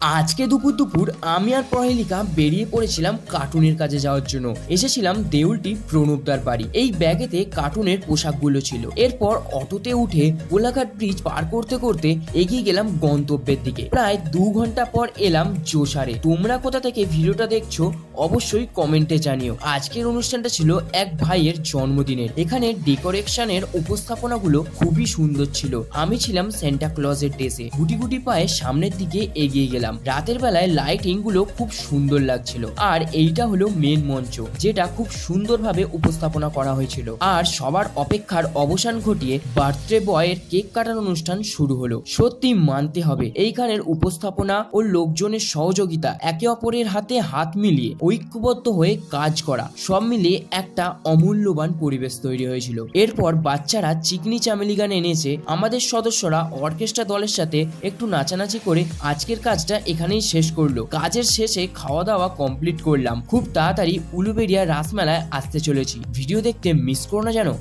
আজকে দুপুর দুপুর আমি আর প্রহেলিকা বেরিয়ে পড়েছিলাম কার্টুনের কাজে যাওয়ার জন্য। এসেছিলাম দেউলটি প্রণবদার বাড়ি। এই ব্যাগেতে কার্টুনের পোশাকগুলো ছিল। এরপর অটোতে উঠে গোলাঘাট ব্রিজ পার করতে করতে এগিয়ে গেলাম গন্তব্যের দিকে। প্রায় দু ঘণ্টা পর এলাম জোসারে। তোমরা কোথা থেকে ভিডিওটা দেখছ অবশ্যই কমেন্টে জানিও। আজকের অনুষ্ঠানটা ছিল এক ভাইয়ের জন্মদিনের। এখানে ডেকোরেশনের উপস্থাপনাগুলো খুবই সুন্দর ছিল। আমি ছিলাম সেন্টা ক্লজের ড্রেসে। গুটি গুটি পায়ে সামনের দিকে এগিয়ে গেলাম। রাতের বেলায় লাইটিংগুলো খুব সুন্দর লাগছিল। আর এইটা হলো মেন মঞ্চ, যেটা খুব সুন্দরভাবে উপস্থাপনা করা হয়েছিল। আর সবার অপেক্ষার অবসান ঘটিয়ে বার্থডে বয়ের কেক কাটার অনুষ্ঠান শুরু হলো। সত্যি মানতে হবে, এইখানের উপস্থাপনা ও লোকজনের সহযোগিতা একে অপরের হাতে হাত মিলিয়ে ঐক্যবদ্ধ হয়ে কাজ করা, সব মিলিয়ে একটা অমূল্যবান পরিবেশ তৈরি হয়েছিল। এরপর বাচ্চারা চিকনি চামেলি গান এনেছে। আমাদের সদস্যরা অর্কেস্ট্রা দলের সাথে একটু নাচানাচি করে আজকের কাজটা এখানেই শেষ করল। কাজের শেষে খাওয়া দাওয়া কমপ্লিট করলাম। খুব তাড়াতাড়ি উলুবেরিয়া রাসমেলায় আসতে চলেছি। ভিডিও দেখতে মিস করো না জানো